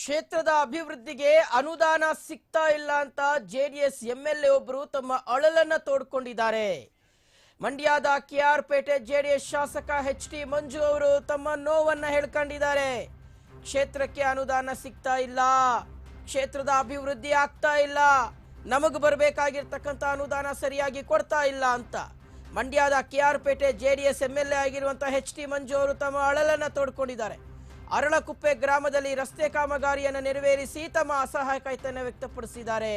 ಕ್ಷೇತ್ರದ ಅಭಿವೃದ್ಧಿಗೆ ಅನುದಾನ ಸಿಗ್ತಾ ಇಲ್ಲ ಅಂತ J D S M L A ಒಬ್ಬರು ತಮ್ಮ ಅಳಲನ್ನ ತೋಡ್ಕೊಂಡಿದ್ದಾರೆ. ಮಂಡ್ಯದ ಕೆಆರ್ಪೇಟೆ ಜೆಡಿಎಸ್ ಶಾಸಕ ಎಚ್ ಟಿ ಮಂಜು ಅವರು ತಮ್ಮ ನೋವನ್ನ ಹೇಳ್ಕೊಂಡಿದ್ದಾರೆ. ಕ್ಷೇತ್ರಕ್ಕೆ ಅನುದಾನ ಸಿಗ್ತಾ ಇಲ್ಲ. ಕ್ಷೇತ್ರದ ಅಭಿವೃದ್ಧಿ ಆಗ್ತಾ ಇಲ್ಲ. ನಮಗ್ ಬರಬೇಕಾಗಿರ್ತಕ್ಕಂಥ ಅನುದಾನ ಸರಿಯಾಗಿ ಕೊಡ್ತಾ ಇಲ್ಲ ಅಂತ. ಮಂಡ್ಯದ ಕೆಆರ್ಪೇಟೆ ಎಲ್ ಎ ಆಗಿರುವಂತಹ ಎಚ್ ಟಿ ಮಂಜು ಅವರು ತಮ್ಮ ಅಳಲನ್ನ ತೋಡ್ಕೊಂಡಿದ್ದಾರೆ. ಅರಳಕುಪ್ಪೆ ಗ್ರಾಮದಲ್ಲಿ ರಸ್ತೆ ಕಾಮಗಾರಿಯನ್ನು ನೆರವೇರಿಸಿ ತಮ್ಮ ಅಸಹಾಯಕತೆಯನ್ನು ವ್ಯಕ್ತಪಡಿಸಿದ್ದಾರೆ.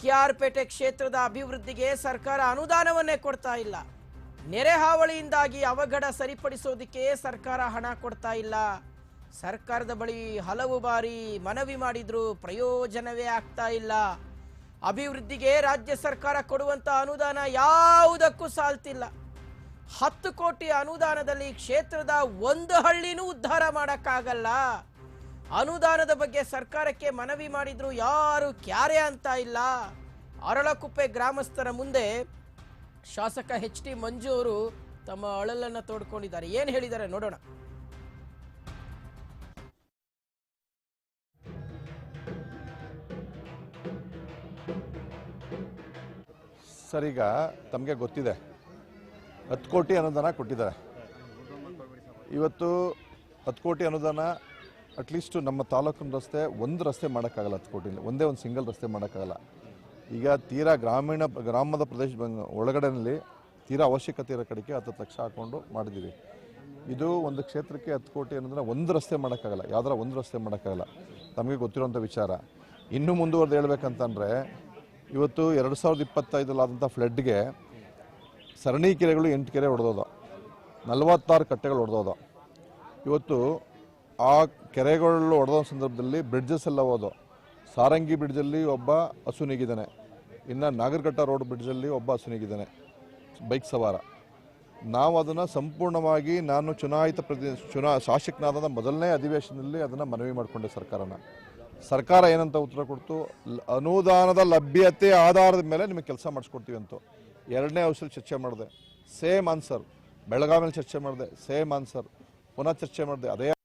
ಕೆಆರ್ಪೇಟೆ ಕ್ಷೇತ್ರದ ಅಭಿವೃದ್ಧಿಗೆ ಸರ್ಕಾರ ಅನುದಾನವನ್ನೇ ಕೊಡ್ತಾ ಇಲ್ಲ. ನೆರೆ ಹಾವಳಿಯಿಂದಾಗಿ ಅವಘಡ ಸರಿಪಡಿಸೋದಕ್ಕೆ ಸರ್ಕಾರ ಹಣ ಕೊಡ್ತಾ ಇಲ್ಲ. ಸರ್ಕಾರದ ಬಳಿ ಹಲವು ಬಾರಿ ಮನವಿ ಮಾಡಿದ್ರು ಪ್ರಯೋಜನವೇ ಆಗ್ತಾ ಇಲ್ಲ. ಅಭಿವೃದ್ಧಿಗೆ ರಾಜ್ಯ ಸರ್ಕಾರ ಕೊಡುವಂತ ಅನುದಾನ ಯಾವುದಕ್ಕೂ ಸಾಲ್ತಿಲ್ಲ. ಹತ್ತು ಕೋಟಿ ಅನುದಾನದಲ್ಲಿ ಕ್ಷೇತ್ರದ ಒಂದು ಹಳ್ಳಿನೂ ಉದ್ಧಾರ ಮಾಡೋಕ್ಕಾಗಲ್ಲ. ಅನುದಾನದ ಬಗ್ಗೆ ಸರ್ಕಾರಕ್ಕೆ ಮನವಿ ಮಾಡಿದ್ರು ಯಾರು ಕ್ಯಾರೆ ಅಂತ ಇಲ್ಲ. ಅರಳಕುಪ್ಪೆ ಗ್ರಾಮಸ್ಥರ ಮುಂದೆ ಶಾಸಕ ಎಚ್ ಟಿ ಮಂಜು ಅವರು ತಮ್ಮ ಅಳಲನ್ನ ತೋಡ್ಕೊಂಡಿದ್ದಾರೆ. ಏನು ಹೇಳಿದ್ದಾರೆ ನೋಡೋಣ. ಸರಿಗ ತಮಗೆ ಗೊತ್ತಿದೆ. ಹತ್ತು ಕೋಟಿ ಅನುದಾನ ಕೊಟ್ಟಿದ್ದಾರೆ. ಇವತ್ತು ಹತ್ತು ಕೋಟಿ ಅನುದಾನ ಅಟ್ಲೀಸ್ಟು ನಮ್ಮ ತಾಲೂಕಿನ ರಸ್ತೆ ಒಂದು ರಸ್ತೆ ಮಾಡೋಕ್ಕಾಗಲ್ಲ ಹತ್ತು ಕೋಟಿಲಿ. ಒಂದೇ ಒಂದು ಸಿಂಗಲ್ ರಸ್ತೆ ಮಾಡೋಕ್ಕಾಗಲ್ಲ. ಈಗ ತೀರಾ ಗ್ರಾಮೀಣ, ಗ್ರಾಮದ ಪ್ರದೇಶ ಒಳಗಡೆಯಲ್ಲಿ ತೀರಾ ಅವಶ್ಯಕತೆ ಇರೋ ಕಡೆಗೆ ಹತ್ತು ಲಕ್ಷ ಹಾಕ್ಕೊಂಡು ಮಾಡಿದ್ದೀವಿ. ಇದು ಒಂದು ಕ್ಷೇತ್ರಕ್ಕೆ ಹತ್ತು ಕೋಟಿ ಅನ್ನೋದನ್ನ ಒಂದು ರಸ್ತೆ ಮಾಡೋಕ್ಕಾಗಲ್ಲ. ಯಾವ್ದಾರ ಒಂದು ರಸ್ತೆ ಮಾಡೋಕ್ಕಾಗಲ್ಲ. ತಮಗೆ ಗೊತ್ತಿರೋಂಥ ವಿಚಾರ. ಇನ್ನೂ ಮುಂದುವರೆದು ಹೇಳ್ಬೇಕಂತಂದರೆ, ಇವತ್ತು ಎರಡು ಸಾವಿರದ ಇಪ್ಪತ್ತೈದಲ್ಲಾದಂಥ ಫ್ಲಡ್ಗೆ ಸರಣಿ ಕೆರೆಗಳು ಎಂಟು ಕೆರೆ ಹೊಡೆದೋದ ನಲವತ್ತಾರು ಕಟ್ಟೆಗಳು ಹೊಡೆದೋದ ಇವತ್ತು ಆ ಕೆರೆಗಳು ಹೊಡೆದೋ ಸಂದರ್ಭದಲ್ಲಿ ಬ್ರಿಡ್ಜಸ್ ಎಲ್ಲ ಹೋದೋ ಸಾರಂಗಿ ಬ್ರಿಡ್ಜಲ್ಲಿ ಒಬ್ಬ ಹಸುನಿಗಿದ್ದಾನೆ ಇನ್ನು ನಾಗರಕಟ್ಟ ರೋಡ್ ಬ್ರಿಡ್ಜಲ್ಲಿ ಒಬ್ಬ ಹಸುನಿಗಿದ್ದಾನೆ ಬೈಕ್ ಸವಾರ. ನಾವು ಅದನ್ನು ಸಂಪೂರ್ಣವಾಗಿ ನಾನು ಚುನಾಯಿತ ಪ್ರತಿ ಚುನಾ ಶಾಸಕನಾದ ಮೊದಲನೇ ಅಧಿವೇಶನದಲ್ಲಿ ಅದನ್ನು ಮನವಿ ಮಾಡಿಕೊಂಡೆ ಸರ್ಕಾರನ. ಸರ್ಕಾರ ಏನಂತ ಉತ್ತರ ಕೊಡ್ತು? ಅನುದಾನದ ಲಭ್ಯತೆ ಆಧಾರದ ಮೇಲೆ ನಿಮಗೆ ಕೆಲಸ ಮಾಡಿಸ್ಕೊಡ್ತೀವಿ ಅಂತ. ಎರಡನೇ ಅವಸರ ಚರ್ಚೆ ಮಾಡಿದೆ. Same answer. ಬೆಳಗಾವಿಯಲ್ಲಿ ಚರ್ಚೆ ಮಾಡಿದೆ. Same answer. ಪುನಃ ಚರ್ಚೆ ಮಾಡಿದೆ. ಅದೇ